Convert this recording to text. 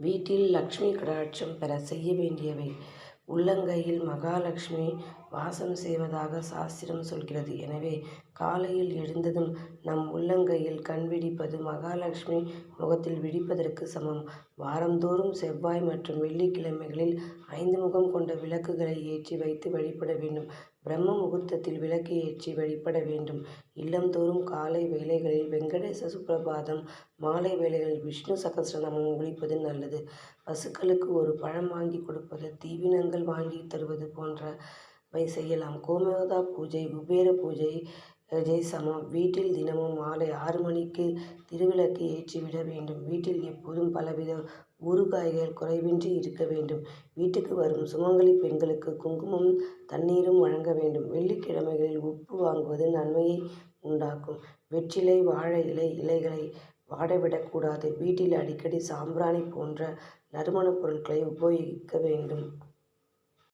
வீட்டில் லக்ஷ்மி கடாட்சம் பெற செய்ய வேண்டியவை. உள்ளங்கையில் மகாலட்சுமி வாசம் செய்வதாக சாஸ்திரம் சொல்கிறது. எனவே காலையில் எழுந்ததும் நம் உள்ளங்கையில் கண் விழிப்பது மகாலட்சுமி முகத்தில் விழிப்பதற்கு சமம். வாரந்தோறும் செவ்வாய் மற்றும் வெள்ளிக்கிழமைகளில் ஐந்து முகம் கொண்ட விளக்குகளை ஏற்றி வைத்து வழிபட வேண்டும். பிரம்ம முகூர்த்தத்தில் விளக்கு ஏற்றி வழிபட வேண்டும். இல்லந்தோறும் காலை வேளைகளில் வெங்கடேச சுப்ரபாதம் மாலை வேளைகளில் விஷ்ணு சகஸ்ரநாமம் ஒலிப்பது நல்லது. பசுக்களுக்கு ஒரு பழம் வாங்கி கொடுப்பது தீவினங்கள் வாங்கி தருவது போன்ற வை செய்யலாம். கோமேதா பூஜை குபேர பூஜை சமம். வீட்டில் தினமும் மாலை ஆறு மணிக்கு திருவிளக்கு ஏற்றிவிட வேண்டும். வீட்டில் எப்போதும் பலவித ஊறுகாய்கள் குறைவின்றி இருக்க வேண்டும். வீட்டுக்கு வரும் சுமங்கலி பெண்களுக்கு குங்குமம் தண்ணீரும் வழங்க வேண்டும். வெள்ளிக்கிழமைகளில் உப்பு வாங்குவது நன்மையை உண்டாக்கும். வெற்றிலை வாழை இலை இலைகளை வாடவிடக்கூடாது வீட்டில் அடிக்கடி சாம்பிராணி போன்ற நறுமணப் பொருட்களை உபயோகிக்க வேண்டும்.